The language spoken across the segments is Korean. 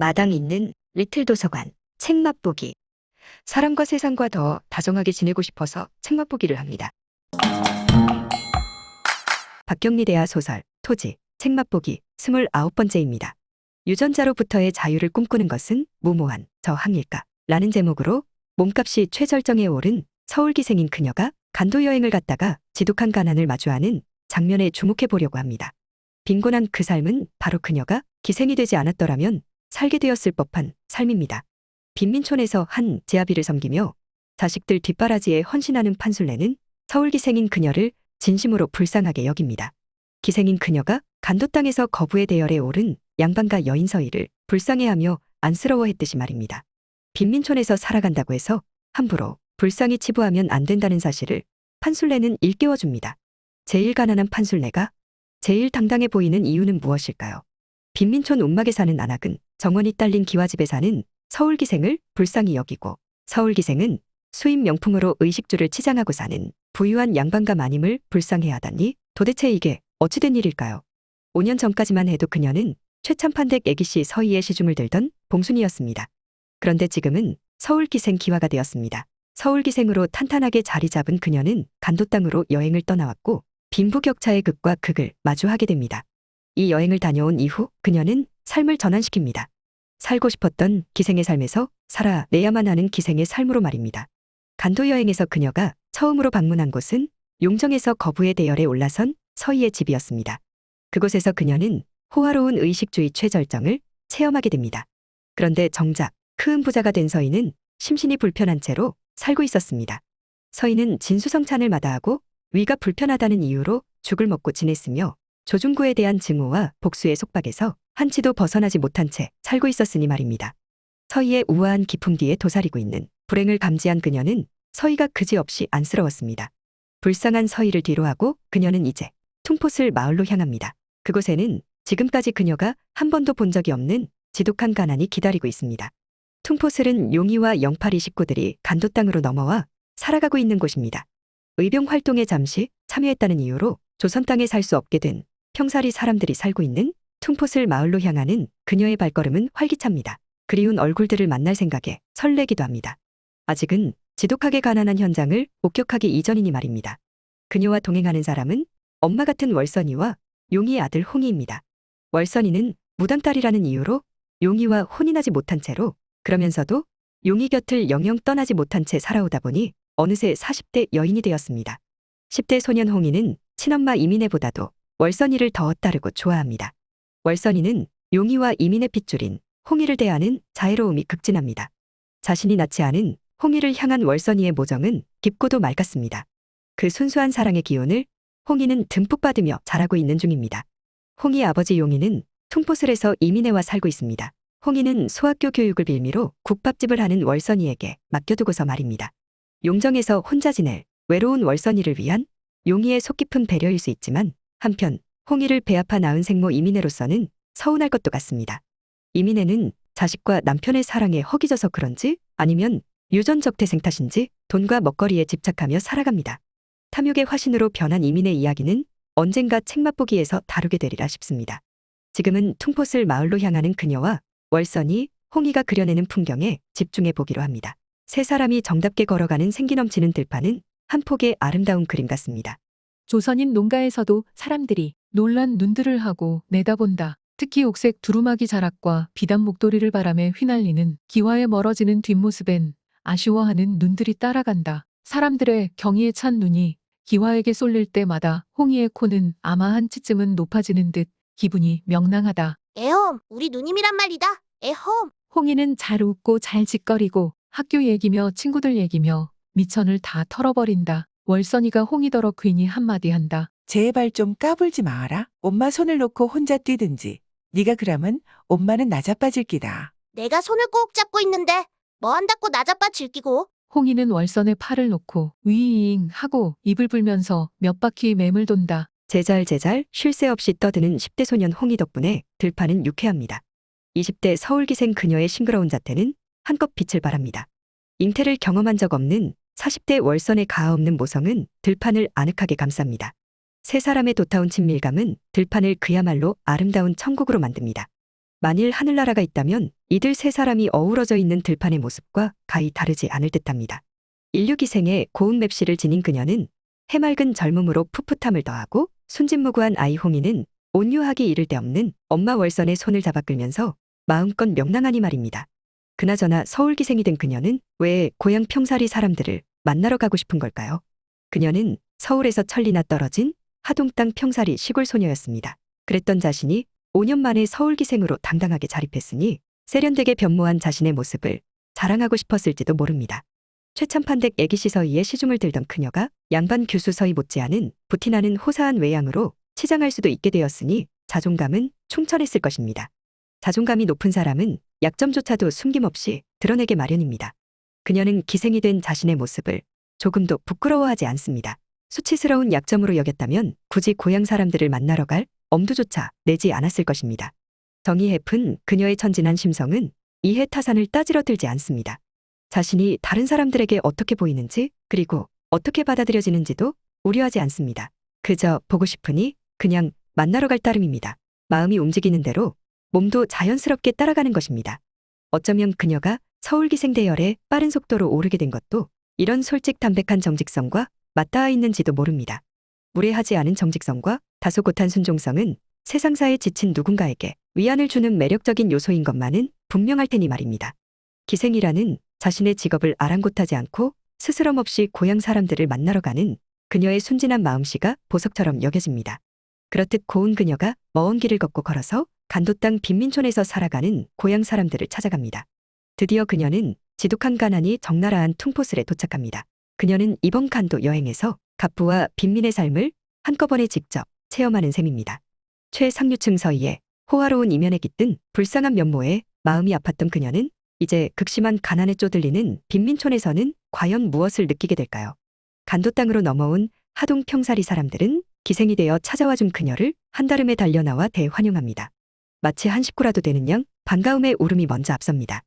마당 있는 리틀 도서관, 책 맛보기. 사람과 세상과 더 다정하게 지내고 싶어서 책 맛보기를 합니다. 박경리 대하 소설, 토지, 책 맛보기 29번째입니다. 유전자로부터의 자유를 꿈꾸는 것은 무모한 저 항일까? 라는 제목으로 몸값이 최절정에 오른 서울기생인 그녀가 간도 여행을 갔다가 지독한 가난을 마주하는 장면에 주목해 보려고 합니다. 빈곤한 그 삶은 바로 그녀가 기생이 되지 않았더라면 살게 되었을 법한 삶입니다. 빈민촌에서 한 제아비를 섬기며 자식들 뒷바라지에 헌신하는 판술래는 서울 기생인 그녀를 진심으로 불쌍하게 여깁니다. 기생인 그녀가 간도 땅에서 거부의 대열에 오른 양반과 여인 서희를 불쌍해하며 안쓰러워했듯이 말입니다. 빈민촌에서 살아간다고 해서 함부로 불쌍히 치부하면 안 된다는 사실을 판술래는 일깨워줍니다. 제일 가난한 판술래가 제일 당당해 보이는 이유는 무엇일까요? 빈민촌 움막에 사는 안악은 정원이 딸린 기와집에 사는 서울기생을 불쌍히 여기고 서울기생은 수입 명품으로 의식주를 치장하고 사는 부유한 양반과 마님을 불쌍해하다니 도대체 이게 어찌된 일일까요? 5년 전까지만 해도 그녀는 최참판댁 애기씨 서희의 시중을 들던 봉순이었습니다. 그런데 지금은 서울기생 기화가 되었습니다. 서울기생으로 탄탄하게 자리 잡은 그녀는 간도 땅으로 여행을 떠나왔고 빈부격차의 극과 극을 마주하게 됩니다. 이 여행을 다녀온 이후 그녀는 삶을 전환시킵니다. 살고 싶었던 기생의 삶에서 살아내야만 하는 기생의 삶으로 말입니다. 간도 여행에서 그녀가 처음으로 방문한 곳은 용정에서 거부의 대열에 올라선 서희의 집이었습니다. 그곳에서 그녀는 호화로운 의식주의 최절정을 체험하게 됩니다. 그런데 정작 큰 부자가 된 서희는 심신이 불편한 채로 살고 있었습니다. 서희는 진수성찬을 마다하고 위가 불편하다는 이유로 죽을 먹고 지냈으며 조중구에 대한 증오와 복수의 속박에서 한치도 벗어나지 못한 채 살고 있었으니 말입니다. 서희의 우아한 기품 뒤에 도사리고 있는 불행을 감지한 그녀는 서희가 그지없이 안쓰러웠습니다. 불쌍한 서희를 뒤로하고 그녀는 이제 퉁포슬 마을로 향합니다. 그곳에는 지금까지 그녀가 한 번도 본 적이 없는 지독한 가난이 기다리고 있습니다. 퉁포슬은 용이와 영팔이 식구들이 간도 땅으로 넘어와 살아가고 있는 곳입니다. 의병 활동에 잠시 참여했다는 이유로 조선 땅에 살 수 없게 된 평사리 사람들이 살고 있는 퉁포슬 마을로 향하는 그녀의 발걸음은 활기찹니다. 그리운 얼굴들을 만날 생각에 설레기도 합니다. 아직은 지독하게 가난한 현장을 목격하기 이전이니 말입니다. 그녀와 동행하는 사람은 엄마 같은 월선이와 용이의 아들 홍이입니다. 월선이는 무당딸이라는 이유로 용이와 혼이 나지 못한 채로 그러면서도 용이 곁을 영영 떠나지 못한 채 살아오다 보니 어느새 40대 여인이 되었습니다. 10대 소년 홍이는 친엄마 이민혜보다도 월선이를 더 따르고 좋아합니다. 월선이는 용이와 이민의 핏줄인 홍이를 대하는 자애로움이 극진합니다. 자신이 낳지 않은 홍이를 향한 월선이의 모정은 깊고도 맑았습니다. 그 순수한 사랑의 기운을 홍이는 듬뿍 받으며 자라고 있는 중입니다. 홍이 아버지 용이는 퉁포슬에서 이민혜와 살고 있습니다. 홍이는 소학교 교육을 빌미로 국밥집을 하는 월선이에게 맡겨두고서 말입니다. 용정에서 혼자 지낼 외로운 월선이를 위한 용이의 속 깊은 배려일 수 있지만 한편 홍이를 배아파 낳은 생모 이민혜로서는 서운할 것도 같습니다. 이민혜는 자식과 남편의 사랑에 허기져서 그런지 아니면 유전적 태생 탓인지 돈과 먹거리에 집착하며 살아갑니다. 탐욕의 화신으로 변한 이민의 이야기는 언젠가 책 맛보기에서 다루게 되리라 싶습니다. 지금은 퉁포슬 마을로 향하는 그녀와 월선이 홍이가 그려내는 풍경에 집중해 보기로 합니다. 세 사람이 정답게 걸어가는 생기 넘치는 들판은 한 폭의 아름다운 그림 같습니다. 조선인 농가에서도 사람들이 놀란 눈들을 하고 내다본다. 특히 옥색 두루마기 자락과 비단 목도리를 바람에 휘날리는 기와에 멀어지는 뒷모습엔 아쉬워하는 눈들이 따라간다. 사람들의 경의에 찬 눈이 기와에게 쏠릴 때마다 홍이의 코는 아마 한 치쯤은 높아지는 듯 기분이 명랑하다. 애홈, 우리 누님이란 말이다. 애홈. 홍이는 잘 웃고 잘 짓거리고 학교 얘기며 친구들 얘기며 미천을 다 털어버린다. 월선이가 홍이더러 괜히 한마디 한다. 제발 좀 까불지 마라. 엄마 손을 놓고 혼자 뛰든지. 네가 그러면 엄마는 나자빠질 기다. 내가 손을 꼭 잡고 있는데 뭐 한다고 나자빠 질끼고. 홍이는 월선의 팔을 놓고 위잉 하고 입을 불면서 몇 바퀴 맴을 돈다. 제잘제잘 쉴 새 없이 떠드는 10대 소년 홍이 덕분에 들판은 유쾌합니다. 20대 서울기생 그녀의 싱그러운 자태는 한껏 빛을 발합니다. 잉태를 경험한 적 없는 40대 월선의 가아 없는 모성은 들판을 아늑하게 감쌉니다. 세 사람의 도타운 친밀감은 들판을 그야말로 아름다운 천국으로 만듭니다. 만일 하늘나라가 있다면 이들 세 사람이 어우러져 있는 들판의 모습과 가히 다르지 않을 듯합니다. 인류기생의 고운 맵시를 지닌 그녀는 해맑은 젊음으로 풋풋함을 더하고 순진무구한 아이 홍이는 온유하기 이를 데 없는 엄마 월선의 손을 잡아 끌면서 마음껏 명랑하니 말입니다. 그나저나 서울기생이 된 그녀는 왜 고향 평사리 사람들을 만나러 가고 싶은 걸까요? 그녀는 서울에서 천리나 떨어진 하동 땅 평사리 시골 소녀였습니다. 그랬던 자신이 5년 만에 서울기생으로 당당하게 자립했으니 세련되게 변모한 자신의 모습을 자랑하고 싶었을지도 모릅니다. 최참판댁 애기시서이에 시중을 들던 그녀가 양반 교수서이 못지않은 부티나는 호사한 외양으로 치장할 수도 있게 되었으니 자존감은 충천했을 것입니다. 자존감이 높은 사람은 약점조차도 숨김없이 드러내게 마련입니다. 그녀는 기생이 된 자신의 모습을 조금도 부끄러워하지 않습니다. 수치스러운 약점으로 여겼다면 굳이 고향 사람들을 만나러 갈 엄두조차 내지 않았을 것입니다. 정이 헤픈 그녀의 천진한 심성은 이해 타산을 따지러 들지 않습니다. 자신이 다른 사람들에게 어떻게 보이는지 그리고 어떻게 받아들여지는지도 우려하지 않습니다. 그저 보고 싶으니 그냥 만나러 갈 따름입니다. 마음이 움직이는 대로 몸도 자연스럽게 따라가는 것입니다. 어쩌면 그녀가 서울기생 대열에 빠른 속도로 오르게 된 것도 이런 솔직 담백한 정직성과 맞닿아 있는지도 모릅니다. 무례하지 않은 정직성과 다소 곧한 순종성은 세상사에 지친 누군가에게 위안을 주는 매력적인 요소인 것만은 분명할 테니 말입니다. 기생이라는 자신의 직업을 아랑곳하지 않고 스스럼 없이 고향 사람들을 만나러 가는 그녀의 순진한 마음씨가 보석처럼 여겨집니다. 그렇듯 고운 그녀가 먼 길을 걷고 걸어서 간도 땅 빈민촌에서 살아가는 고향 사람들을 찾아갑니다. 드디어 그녀는 지독한 가난이 적나라한 퉁포슬에 도착합니다. 그녀는 이번 간도 여행에서 갑부와 빈민의 삶을 한꺼번에 직접 체험하는 셈입니다. 최상류층 서희의 호화로운 이면에 깃든 불쌍한 면모에 마음이 아팠던 그녀는 이제 극심한 가난에 쪼들리는 빈민촌에서는 과연 무엇을 느끼게 될까요? 간도 땅으로 넘어온 하동 평사리 사람들은 기생이 되어 찾아와 준 그녀를 한달음에 달려나와 대환영합니다. 마치 한 식구라도 되는 양 반가움의 울음이 먼저 앞섭니다.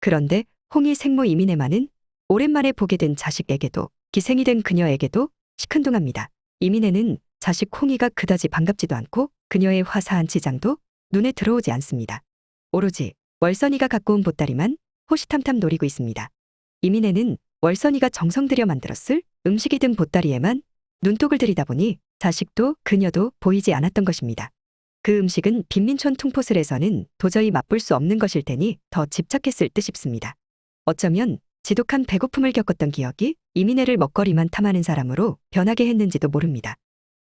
그런데 홍이 생모 이민혜만은 오랜만에 보게 된 자식에게도 기생이 된 그녀에게도 시큰둥합니다. 이민혜는 자식 홍이가 그다지 반갑지도 않고 그녀의 화사한 치장도 눈에 들어오지 않습니다. 오로지 월선이가 갖고 온 보따리만 호시탐탐 노리고 있습니다. 이민혜는 월선이가 정성 들여 만들었을 음식이 든 보따리에만 눈독을 들이다 보니 자식도 그녀도 보이지 않았던 것입니다. 그 음식은 빈민촌 퉁포슬에서는 도저히 맛볼 수 없는 것일 테니 더 집착했을 듯 싶습니다. 어쩌면 지독한 배고픔을 겪었던 기억이 이민혜를 먹거리만 탐하는 사람으로 변하게 했는지도 모릅니다.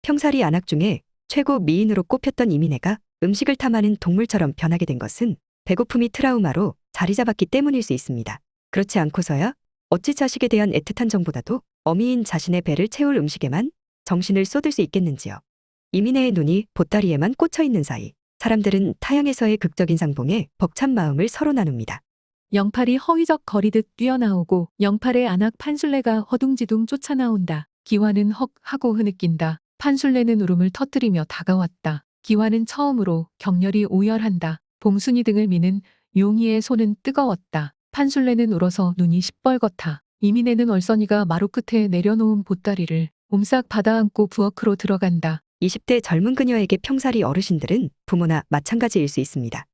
평사리 안악 중에 최고 미인으로 꼽혔던 이민혜가 음식을 탐하는 동물처럼 변하게 된 것은 배고픔이 트라우마로 자리 잡았기 때문일 수 있습니다. 그렇지 않고서야 어찌 자식에 대한 애틋한 정보다도 어미인 자신의 배를 채울 음식에만 정신을 쏟을 수 있겠는지요. 이민혜의 눈이 보따리에만 꽂혀 있는 사이 사람들은 타향에서의 극적인 상봉에 벅찬 마음을 서로 나눕니다. 영팔이 허위적 거리듯 뛰어나오고 영팔의 안악 판술래가 허둥지둥 쫓아나온다. 기화는 헉 하고 흐느낀다. 판술래는 울음을 터뜨리며 다가왔다. 기화는 처음으로 격렬히 오열한다. 봉순이 등을 미는 용이의 손은 뜨거웠다. 판술래는 울어서 눈이 시뻘겋다. 이민혜는 얼선이가 마루 끝에 내려놓은 보따리를 옴싹 받아안고 부엌으로 들어간다. 20대 젊은 그녀에게 평사리 어르신들은 부모나 마찬가지일 수 있습니다.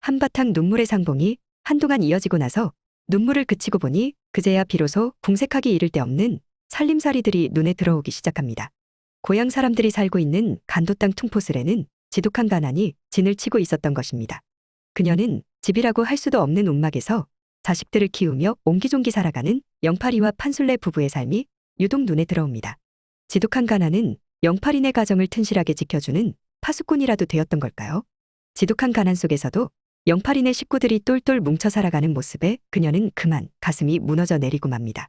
한바탕 눈물의 상봉이 한동안 이어지고 나서 눈물을 그치고 보니 그제야 비로소 궁색하기 이를 데 없는 살림살이들이 눈에 들어오기 시작합니다. 고향 사람들이 살고 있는 간도 땅 퉁포슬에는 지독한 가난이 진을 치고 있었던 것입니다. 그녀는 집이라고 할 수도 없는 움막에서 자식들을 키우며 옹기종기 살아가는 영팔이와 판술래 부부의 삶이 유독 눈에 들어옵니다. 지독한 가난은 영팔인의 가정을 튼실하게 지켜주는 파수꾼이라도 되었던 걸까요? 지독한 가난 속에서도 영팔인의 식구들이 똘똘 뭉쳐 살아가는 모습에 그녀는 그만 가슴이 무너져 내리고 맙니다.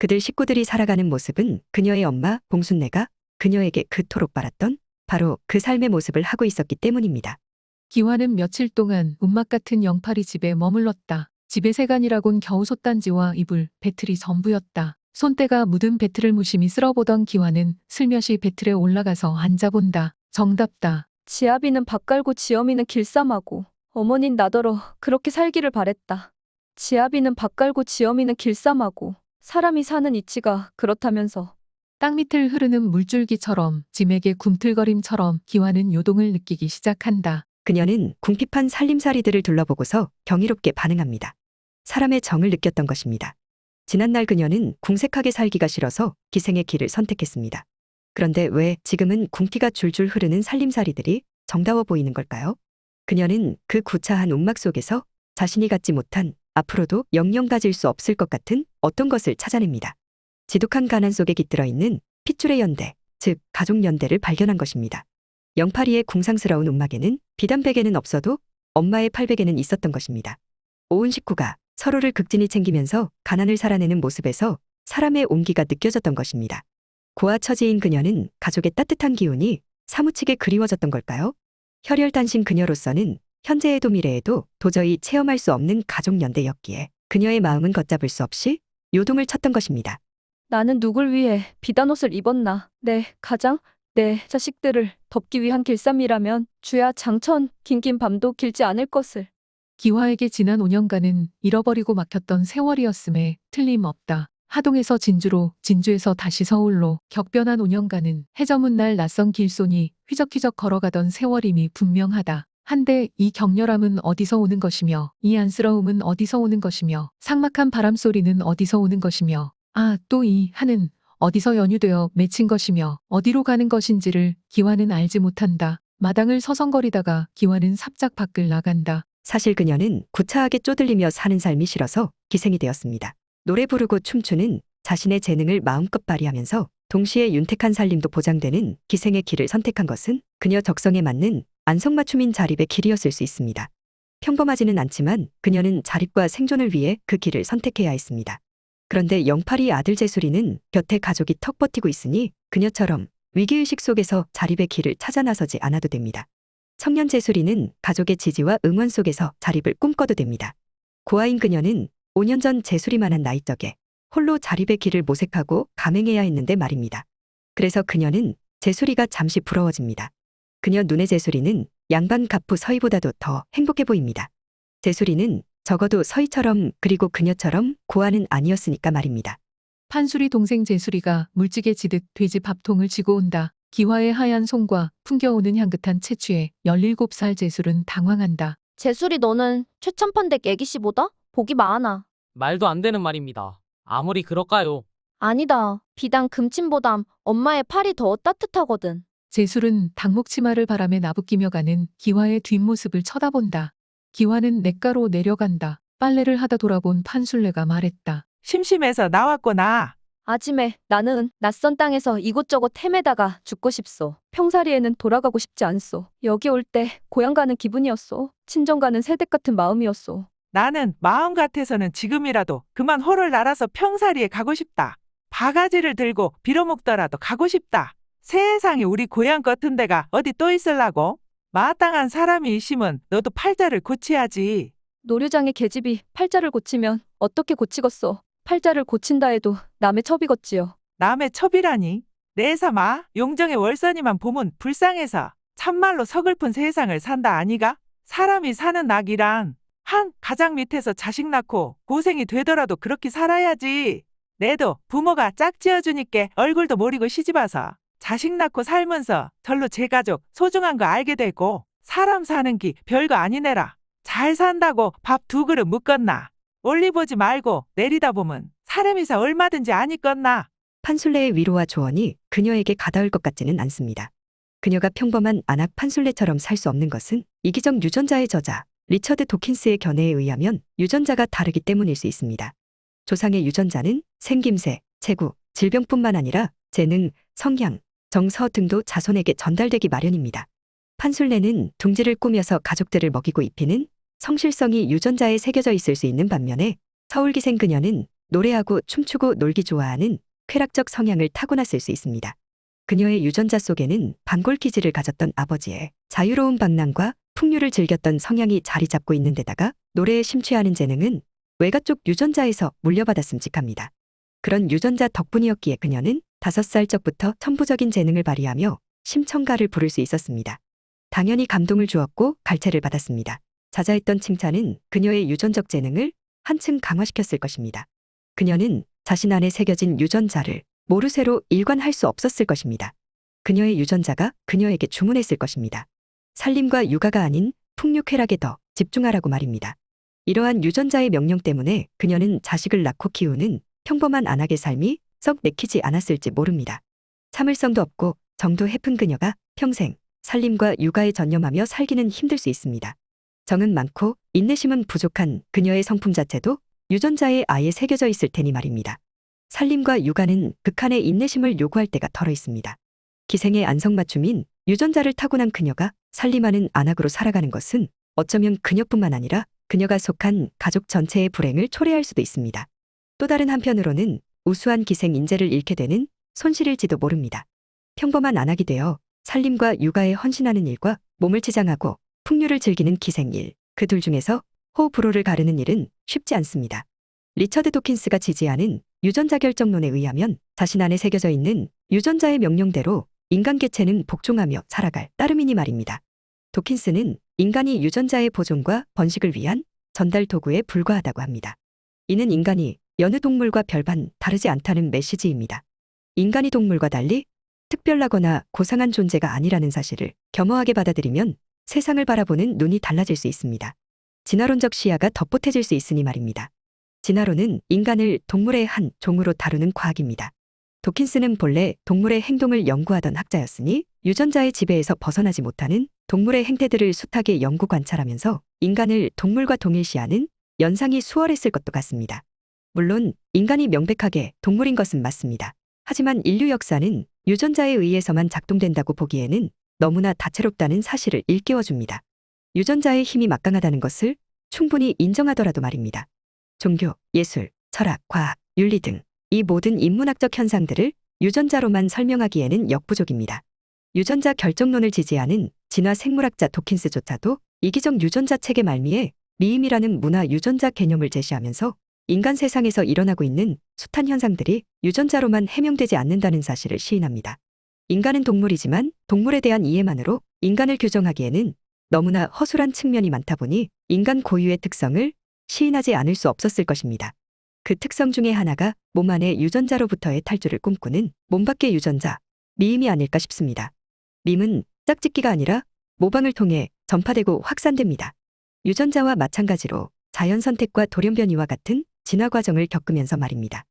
그들 식구들이 살아가는 모습은 그녀의 엄마 봉순내가 그녀에게 그토록 바랐던 바로 그 삶의 모습을 하고 있었기 때문입니다. 기화는 며칠 동안 운막 같은 영팔이 집에 머물렀다. 집의 세간이라곤 겨우 솥단지와 이불, 배틀이 전부였다. 손때가 묻은 배틀을 무심히 쓸어보던 기화는 슬며시 배틀에 올라가서 앉아본다. 정답다. 지아비는 밥 갈고 지엄이는 길쌈하고 어머닌 나더러 그렇게 살기를 바랬다. 지아비는 밥 갈고 지엄이는 길쌈하고 사람이 사는 이치가 그렇다면서 땅 밑을 흐르는 물줄기처럼 짐에게 굼틀거림처럼 기화는 요동을 느끼기 시작한다. 그녀는 궁핍한 살림살이들을 둘러보고서 경이롭게 반응합니다. 사람의 정을 느꼈던 것입니다. 지난날 그녀는 궁색하게 살기가 싫어서 기생의 길을 선택했습니다. 그런데 왜 지금은 궁피가 줄줄 흐르는 살림살이들이 정다워 보이는 걸까요? 그녀는 그 구차한 움막 속에서 자신이 갖지 못한 앞으로도 영영 가질 수 없을 것 같은 어떤 것을 찾아냅니다. 지독한 가난 속에 깃들어 있는 핏줄의 연대, 즉 가족 연대를 발견한 것입니다. 영파리의 궁상스러운 움막에는 비단베개는 없어도 엄마의 팔베개는 있었던 것입니다. 온 식구가 서로를 극진히 챙기면서 가난을 살아내는 모습에서 사람의 온기가 느껴졌던 것입니다. 고아 처지인 그녀는 가족의 따뜻한 기운이 사무치게 그리워졌던 걸까요? 혈혈단신 그녀로서는 현재에도 미래에도 도저히 체험할 수 없는 가족 연대였기에 그녀의 마음은 걷잡을 수 없이 요동을 쳤던 것입니다. 나는 누굴 위해 비단 옷을 입었나? 내 가장 내 자식들을 덮기 위한 길쌈이라면 주야 장천 긴긴 밤도 길지 않을 것을. 기화에게 지난 5년간은 잃어버리고 막혔던 세월이었음에 틀림없다. 하동에서 진주로, 진주에서 다시 서울로 격변한 5년간은 해저문 날 낯선 길손이 휘적휘적 걸어가던 세월임이 분명하다. 한데 이 격렬함은 어디서 오는 것이며 이 안쓰러움은 어디서 오는 것이며 삭막한 바람소리는 어디서 오는 것이며 아 또 이 하는 어디서 연유되어 맺힌 것이며 어디로 가는 것인지를 기와는 알지 못한다. 마당을 서성거리다가 기와는 삽작 밖을 나간다. 사실 그녀는 구차하게 쪼들리며 사는 삶이 싫어서 기생이 되었습니다. 노래 부르고 춤추는 자신의 재능을 마음껏 발휘하면서 동시에 윤택한 살림도 보장되는 기생의 길을 선택한 것은 그녀 적성에 맞는 안성맞춤인 자립의 길이었을 수 있습니다. 평범하지는 않지만 그녀는 자립과 생존을 위해 그 길을 선택해야 했습니다. 그런데 영팔이 아들 제수리는 곁에 가족이 턱 버티고 있으니 그녀처럼 위기의식 속에서 자립의 길을 찾아 나서지 않아도 됩니다. 청년 제수리는 가족의 지지와 응원 속에서 자립을 꿈꿔도 됩니다. 고아인 그녀는 5년 전 제수리만한 나이적에 홀로 자립의 길을 모색하고 감행해야 했는데 말입니다. 그래서 그녀는 제수리가 잠시 부러워집니다. 그녀 눈의 제수리는 양반 가프 서희보다도 더 행복해 보입니다. 제수리는 적어도 서희처럼 그리고 그녀처럼 고아는 아니었으니까 말입니다. 판수리 동생 제수리가 물지개 지듯 돼지 밥통을 지고 온다. 기화의 하얀 손과 풍겨오는 향긋한 채취에 17살 제술은 당황한다. 재수리 너는 최첨판댁 애기씨보다 복이 많아. 말도 안 되는 말입니다. 아무리 그럴까요? 아니다. 비단 금침보담 엄마의 팔이 더 따뜻하거든. 제술은 당목 치마를 바람에 나부끼며 가는 기화의 뒷모습을 쳐다본다. 기화는 냇가로 내려간다. 빨래를 하다 돌아본 판술래가 말했다. 심심해서 나왔구나. 아짐에 나는 낯선 땅에서 이곳저곳 헤매다가 죽고 싶소. 평사리에는 돌아가고 싶지 않소. 여기 올 때 고향 가는 기분이었소. 친정 가는 새댁 같은 마음이었소. 나는 마음 같아서는 지금이라도 그만 호를 날아서 평사리에 가고 싶다. 바가지를 들고 빌어먹더라도 가고 싶다. 세상에 우리 고향 같은 데가 어디 또 있을라고? 마땅한 사람이 있으면 너도 팔자를 고치야지. 노류장의 계집이 팔자를 고치면 어떻게 고치겠소? 팔자를 고친다 해도 남의 첩이겠지요. 남의 첩이라니. 내 삼아 용정의 월선이만 보면 불쌍해서 참말로 서글픈 세상을 산다 아니가? 사람이 사는 낙이란 한 가장 밑에서 자식 낳고 고생이 되더라도 그렇게 살아야지. 내도 부모가 짝지어주니까 얼굴도 모르고 시집와서 자식 낳고 살면서 절로 제 가족 소중한 거 알게 되고 사람 사는 기 별거 아니네라. 잘 산다고 밥 두 그릇 묵겠나. 올리보지 말고 내리다 보면 사람이사 얼마든지 아니겠나. 판술래의 위로와 조언이 그녀에게 가닿을 것 같지는 않습니다. 그녀가 평범한 안악 판술래처럼 살 수 없는 것은 이기적 유전자의 저자 리처드 도킨스의 견해에 의하면 유전자가 다르기 때문일 수 있습니다. 조상의 유전자는 생김새, 체구, 질병뿐만 아니라 재능, 성향, 정서 등도 자손에게 전달되기 마련입니다. 판술래는 둥지를 꾸며서 가족들을 먹이고 입히는 성실성이 유전자에 새겨져 있을 수 있는 반면에 서울기생 그녀는 노래하고 춤추고 놀기 좋아하는 쾌락적 성향을 타고났을 수 있습니다. 그녀의 유전자 속에는 반골 기질을 가졌던 아버지의 자유로운 방랑과 풍류를 즐겼던 성향이 자리 잡고 있는 데다가 노래에 심취하는 재능은 외가 쪽 유전자에서 물려받았음직합니다. 그런 유전자 덕분이었기에 그녀는 다섯 살 적부터 천부적인 재능을 발휘하며 심청가를 부를 수 있었습니다. 당연히 감동을 주었고 갈채를 받았습니다. 자자했던 칭찬은 그녀의 유전적 재능을 한층 강화시켰을 것입니다. 그녀는 자신 안에 새겨진 유전자를 모르쇠로 일관할 수 없었을 것입니다. 그녀의 유전자가 그녀에게 주문했을 것입니다. 살림과 육아가 아닌 풍류쾌락에 더 집중하라고 말입니다. 이러한 유전자의 명령 때문에 그녀는 자식을 낳고 키우는 평범한 안악의 삶이 썩 내키지 않았을지 모릅니다. 참을성도 없고 정도 해픈 그녀가 평생 살림과 육아에 전념하며 살기는 힘들 수 있습니다. 정은 많고 인내심은 부족한 그녀의 성품 자체도 유전자에 아예 새겨져 있을 테니 말입니다. 살림과 육아는 극한의 인내심을 요구할 때가 덜어 있습니다. 기생의 안성맞춤인 유전자를 타고난 그녀가 살림하는 안악으로 살아가는 것은 어쩌면 그녀뿐만 아니라 그녀가 속한 가족 전체의 불행을 초래할 수도 있습니다. 또 다른 한편으로는 우수한 기생 인재를 잃게 되는 손실일지도 모릅니다. 평범한 안악이 되어 살림과 육아에 헌신하는 일과 몸을 치장하고 풍류를 즐기는 기생일, 그 둘 중에서 호불호를 가르는 일은 쉽지 않습니다. 리처드 도킨스가 지지하는 유전자 결정론에 의하면 자신 안에 새겨져 있는 유전자의 명령대로 인간 개체는 복종하며 살아갈 따름이니 말입니다. 도킨스는 인간이 유전자의 보존과 번식을 위한 전달 도구에 불과하다고 합니다. 이는 인간이 여느 동물과 별반 다르지 않다는 메시지입니다. 인간이 동물과 달리 특별하거나 고상한 존재가 아니라는 사실을 겸허하게 받아들이면 세상을 바라보는 눈이 달라질 수 있습니다. 진화론적 시야가 덧보태질 수 있으니 말입니다. 진화론은 인간을 동물의 한 종으로 다루는 과학입니다. 도킨스는 본래 동물의 행동을 연구하던 학자였으니 유전자의 지배에서 벗어나지 못하는 동물의 행태들을 숱하게 연구 관찰하면서 인간을 동물과 동일시하는 연상이 수월했을 것도 같습니다. 물론 인간이 명백하게 동물인 것은 맞습니다. 하지만 인류 역사는 유전자에 의해서만 작동된다고 보기에는 너무나 다채롭다는 사실을 일깨워줍니다. 유전자의 힘이 막강하다는 것을 충분히 인정하더라도 말입니다. 종교, 예술, 철학, 과학, 윤리 등 이 모든 인문학적 현상들을 유전자로만 설명하기에는 역부족입니다. 유전자 결정론을 지지하는 진화 생물학자 도킨스조차도 이기적 유전자 체계 말미에 미임이라는 문화 유전자 개념을 제시하면서 인간 세상에서 일어나고 있는 숱한 현상들이 유전자로만 해명되지 않는다는 사실을 시인합니다. 인간은 동물이지만 동물에 대한 이해만으로 인간을 규정하기에는 너무나 허술한 측면이 많다 보니 인간 고유의 특성을 시인하지 않을 수 없었을 것입니다. 그 특성 중에 하나가 몸 안의 유전자로부터의 탈주를 꿈꾸는 몸 밖의 유전자, 미임이 아닐까 싶습니다. 밈은 짝짓기가 아니라 모방을 통해 전파되고 확산됩니다. 유전자와 마찬가지로 자연 선택과 돌연변이와 같은 진화 과정을 겪으면서 말입니다.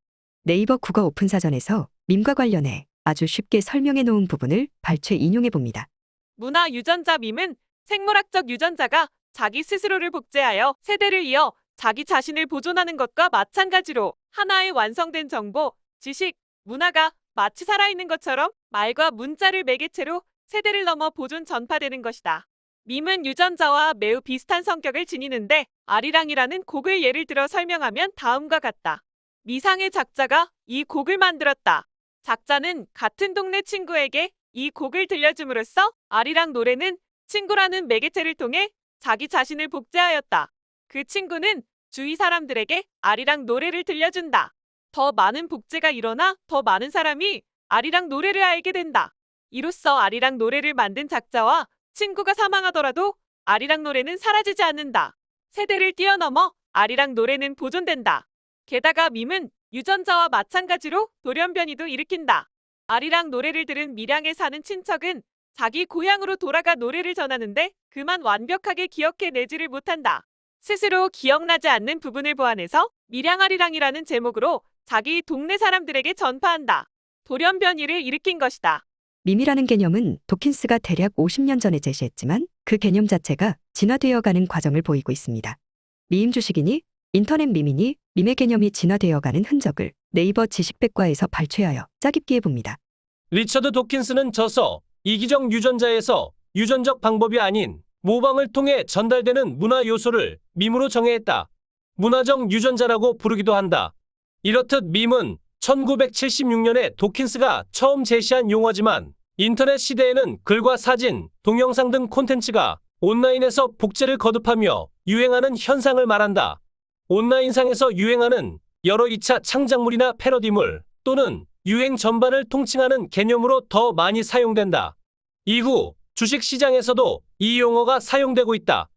네이버 국어 오픈 사전에서 밈과 관련해 아주 쉽게 설명해 놓은 부분을 발췌 인용해 봅니다. 문화 유전자 밈은 생물학적 유전자가 자기 스스로를 복제하여 세대를 이어 자기 자신을 보존하는 것과 마찬가지로 하나의 완성된 정보, 지식, 문화가 마치 살아있는 것처럼 말과 문자를 매개체로 세대를 넘어 보존 전파되는 것이다. 밈은 유전자와 매우 비슷한 성격을 지니는데 아리랑이라는 곡을 예를 들어 설명하면 다음과 같다. 미상의 작자가 이 곡을 만들었다. 작자는 같은 동네 친구에게 이 곡을 들려줌으로써 아리랑 노래는 친구라는 매개체를 통해 자기 자신을 복제하였다. 그 친구는 주위 사람들에게 아리랑 노래를 들려준다. 더 많은 복제가 일어나 더 많은 사람이 아리랑 노래를 알게 된다. 이로써 아리랑 노래를 만든 작자와 친구가 사망하더라도 아리랑 노래는 사라지지 않는다. 세대를 뛰어넘어 아리랑 노래는 보존된다. 게다가 밈은 유전자와 마찬가지로 돌연변이도 일으킨다. 아리랑 노래를 들은 밀양에 사는 친척은 자기 고향으로 돌아가 노래를 전하는데 그만 완벽하게 기억해내지를 못한다. 스스로 기억나지 않는 부분을 보완해서 밀양아리랑이라는 제목으로 자기 동네 사람들에게 전파한다. 돌연변이를 일으킨 것이다. 밈이라는 개념은 도킨스가 대략 50년 전에 제시했지만 그 개념 자체가 진화되어 가는 과정을 보이고 있습니다. 미임 주식이니 인터넷 밈이니 밈의 개념이 진화되어 가는 흔적을 네이버 지식백과에서 발췌하여 짜깁기 해 봅니다. 리처드 도킨스는 저서 이기적 유전자에서 유전적 방법이 아닌 모방을 통해 전달되는 문화 요소를 밈으로 정의했다. 문화적 유전자라고 부르기도 한다. 이렇듯 밈은 1976년에 도킨스가 처음 제시한 용어지만 인터넷 시대에는 글과 사진, 동영상 등 콘텐츠가 온라인에서 복제를 거듭하며 유행하는 현상을 말한다. 온라인상에서 유행하는 여러 2차 창작물이나 패러디물 또는 유행 전반을 통칭하는 개념으로 더 많이 사용된다. 이후 주식 시장에서도 이 용어가 사용되고 있다.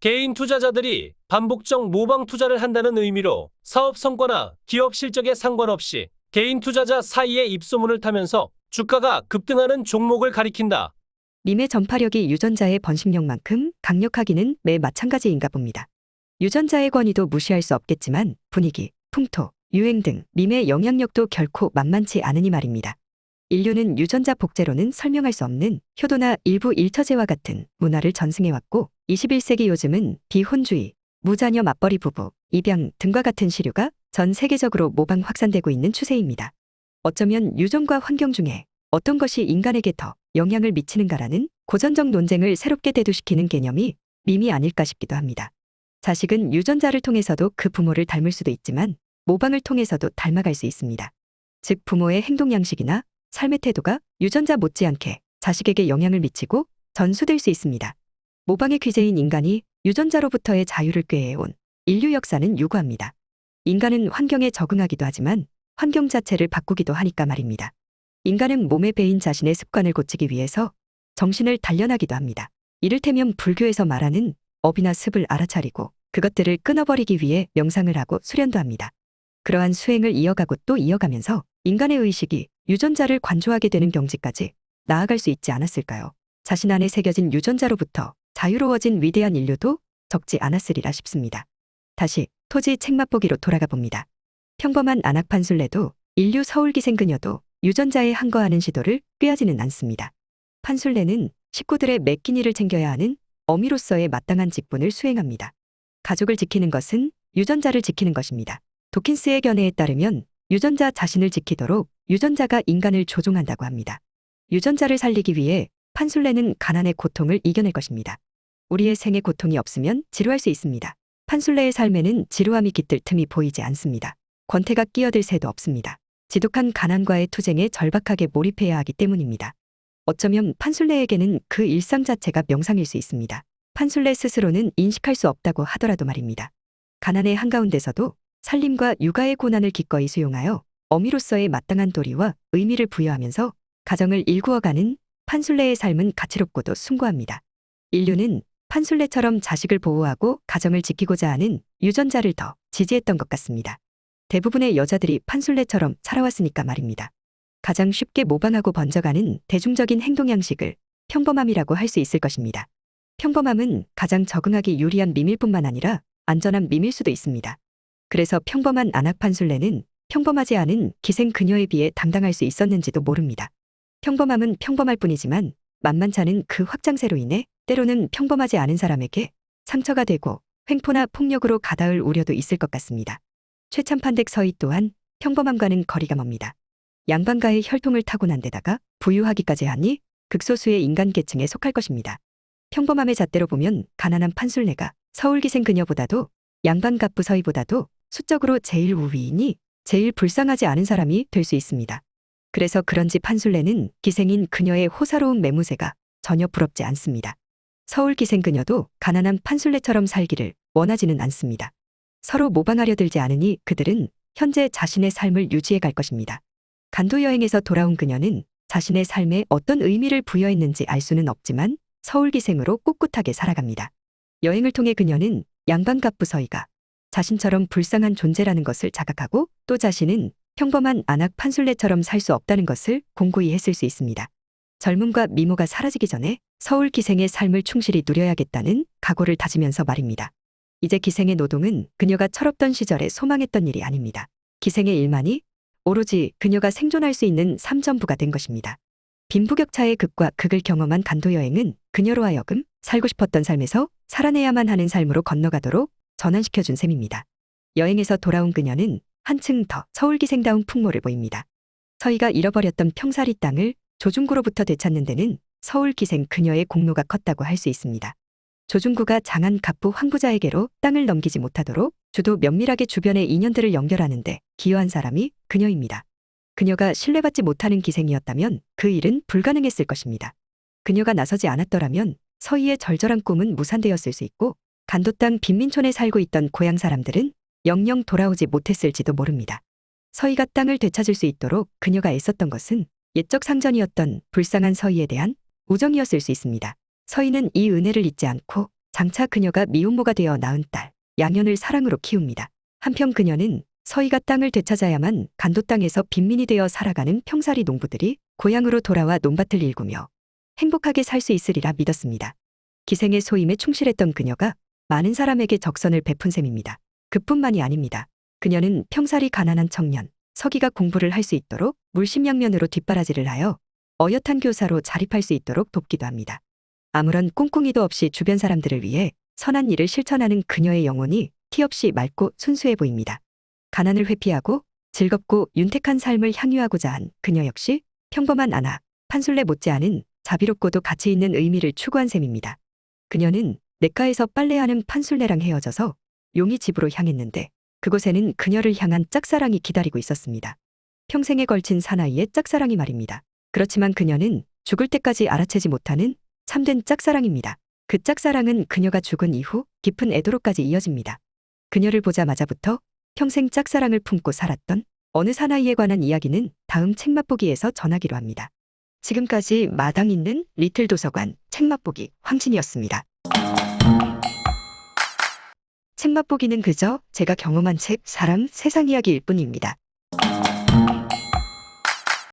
개인 투자자들이 반복적 모방 투자를 한다는 의미로 사업 성과나 기업 실적에 상관없이 개인 투자자 사이에 입소문을 타면서 주가가 급등하는 종목을 가리킨다. 밈의 전파력이 유전자의 번식력만큼 강력하기는 매 마찬가지인가 봅니다. 유전자의 권위도 무시할 수 없겠지만 분위기, 풍토, 유행 등 밈의 영향력도 결코 만만치 않으니 말입니다. 인류는 유전자 복제로는 설명할 수 없는 효도나 일부 일처제와 같은 문화를 전승해왔고 21세기 요즘은 비혼주의, 무자녀 맞벌이 부부, 입양 등과 같은 시류가 전 세계적으로 모방 확산되고 있는 추세입니다. 어쩌면 유전과 환경 중에 어떤 것이 인간에게 더 영향을 미치는가라는 고전적 논쟁을 새롭게 대두시키는 개념이 밈이 아닐까 싶기도 합니다. 자식은 유전자를 통해서도 그 부모를 닮을 수도 있지만 모방을 통해서도 닮아갈 수 있습니다. 즉 부모의 행동 양식이나 삶의 태도가 유전자 못지않게 자식에게 영향을 미치고 전수될 수 있습니다. 모방의 귀재인 인간이 유전자로부터의 자유를 꾀해온 인류 역사는 유구합니다. 인간은 환경에 적응하기도 하지만 환경 자체를 바꾸기도 하니까 말입니다. 인간은 몸에 배인 자신의 습관을 고치기 위해서 정신을 단련하기도 합니다. 이를테면 불교에서 말하는 업이나 습을 알아차리고 그것들을 끊어버리기 위해 명상을 하고 수련도 합니다. 그러한 수행을 이어가고 또 이어가면서 인간의 의식이 유전자를 관조하게 되는 경지까지 나아갈 수 있지 않았을까요? 자신 안에 새겨진 유전자로부터 자유로워진 위대한 인류도 적지 않았으리라 싶습니다. 다시 토지 책 맛보기로 돌아가 봅니다. 평범한 안악판술래도 인류 서울기생 그녀도 유전자에 항거하는 시도를 꾀하지는 않습니다. 판술래는 식구들의 매 끼니를 챙겨야 하는 어미로서의 마땅한 직분을 수행합니다. 가족을 지키는 것은 유전자를 지키는 것입니다. 도킨스의 견해에 따르면 유전자 자신을 지키도록 유전자가 인간을 조종한다고 합니다. 유전자를 살리기 위해 판술래는 가난의 고통을 이겨낼 것입니다. 우리의 생의 고통이 없으면 지루할 수 있습니다. 판술래의 삶에는 지루함이 깃들 틈이 보이지 않습니다. 권태가 끼어들 새도 없습니다. 지독한 가난과의 투쟁에 절박하게 몰입해야 하기 때문입니다. 어쩌면 판술래에게는 그 일상 자체가 명상일 수 있습니다. 판술래 스스로는 인식할 수 없다고 하더라도 말입니다. 가난의 한가운데서도 살림과 육아의 고난을 기꺼이 수용하여 어미로서의 마땅한 도리와 의미를 부여하면서 가정을 일구어가는 판술래의 삶은 가치롭고도 숭고합니다. 인류는 판술래처럼 자식을 보호하고 가정을 지키고자 하는 유전자를 더 지지했던 것 같습니다. 대부분의 여자들이 판술래처럼 살아왔으니까 말입니다. 가장 쉽게 모방하고 번져가는 대중적인 행동 양식을 평범함이라고 할 수 있을 것입니다. 평범함은 가장 적응하기 유리한 밈일 뿐만 아니라 안전한 밈일 수도 있습니다. 그래서 평범한 안악판술래는 평범하지 않은 기생 그녀에 비해 당당할 수 있었는지도 모릅니다. 평범함은 평범할 뿐이지만 만만찮은 그 확장세로 인해 때로는 평범하지 않은 사람에게 상처가 되고 횡포나 폭력으로 가닿을 우려도 있을 것 같습니다. 최참판댁 서희 또한 평범함과는 거리가 멉니다. 양반가의 혈통을 타고난 데다가 부유하기까지 하니 극소수의 인간 계층에 속할 것입니다. 평범함의 잣대로 보면 가난한 판술래가 서울기생 그녀보다도 양반갑부 서희보다도 수적으로 제일 우위이니 제일 불쌍하지 않은 사람이 될 수 있습니다. 그래서 그런지 판술래는 기생인 그녀의 호사로운 매무새가 전혀 부럽지 않습니다. 서울 기생 그녀도 가난한 판술래처럼 살기를 원하지는 않습니다. 서로 모방하려 들지 않으니 그들은 현재 자신의 삶을 유지해 갈 것입니다. 간도 여행에서 돌아온 그녀는 자신의 삶에 어떤 의미를 부여했는지 알 수는 없지만 서울 기생으로 꿋꿋하게 살아갑니다. 여행을 통해 그녀는 양반갑 부 서희가 자신처럼 불쌍한 존재라는 것을 자각하고 또 자신은 평범한 안악 판술래처럼 살 수 없다는 것을 공고히 했을 수 있습니다. 젊음과 미모가 사라지기 전에 서울 기생의 삶을 충실히 누려야겠다는 각오를 다지면서 말입니다. 이제 기생의 노동은 그녀가 철없던 시절에 소망했던 일이 아닙니다. 기생의 일만이 오로지 그녀가 생존할 수 있는 삶전부가 된 것입니다. 빈부격차의 극과 극을 경험한 간도 여행은 그녀로 하여금 살고 싶었던 삶에서 살아내야만 하는 삶으로 건너가도록 전환시켜준 셈입니다. 여행에서 돌아온 그녀는 한층 더 서울기생다운 풍모를 보입니다. 서희가 잃어버렸던 평사리 땅을 조중구로부터 되찾는 데는 서울기생 그녀의 공로가 컸다고 할 수 있습니다. 조중구가 장한 갑부 황부자에게로 땅을 넘기지 못하도록 주도 면밀하게 주변의 인연들을 연결하는데 기여한 사람이 그녀입니다. 그녀가 신뢰받지 못하는 기생이었다면 그 일은 불가능했을 것입니다. 그녀가 나서지 않았더라면 서희의 절절한 꿈은 무산되었을 수 있고 간도 땅 빈민촌에 살고 있던 고향 사람들은 영영 돌아오지 못했을지도 모릅니다. 서희가 땅을 되찾을 수 있도록 그녀가 애썼던 것은 옛적 상전이었던 불쌍한 서희에 대한 우정이었을 수 있습니다. 서희는 이 은혜를 잊지 않고 장차 그녀가 미혼모가 되어 낳은 딸 양현을 사랑으로 키웁니다. 한편 그녀는 서희가 땅을 되찾아야만 간도 땅에서 빈민이 되어 살아가는 평사리 농부들이 고향으로 돌아와 논밭을 일구며 행복하게 살 수 있으리라 믿었습니다. 기생의 소임에 충실했던 그녀가 많은 사람에게 적선을 베푼 셈입니다. 그뿐만이 아닙니다. 그녀는 평살이 가난한 청년, 서기가 공부를 할 수 있도록 물심양면으로 뒷바라지를 하여 어엿한 교사로 자립할 수 있도록 돕기도 합니다. 아무런 꿍꿍이도 없이 주변 사람들을 위해 선한 일을 실천하는 그녀의 영혼이 티없이 맑고 순수해 보입니다. 가난을 회피하고 즐겁고 윤택한 삶을 향유하고자 한 그녀 역시 평범한 아나, 판술래 못지않은 자비롭고도 가치 있는 의미를 추구한 셈입니다. 그녀는 냇가에서 빨래하는 판술래랑 헤어져서 용이 집으로 향했는데 그곳에는 그녀를 향한 짝사랑이 기다리고 있었습니다. 평생에 걸친 사나이의 짝사랑이 말입니다. 그렇지만 그녀는 죽을 때까지 알아채지 못하는 참된 짝사랑입니다. 그 짝사랑은 그녀가 죽은 이후 깊은 애도로까지 이어집니다. 그녀를 보자마자부터 평생 짝사랑을 품고 살았던 어느 사나이에 관한 이야기는 다음 책 맛보기에서 전하기로 합니다. 지금까지 마당 있는 리틀 도서관 책 맛보기 황진이었습니다. 책 맛보기는 그저 제가 경험한 책, 사람, 세상 이야기일 뿐입니다.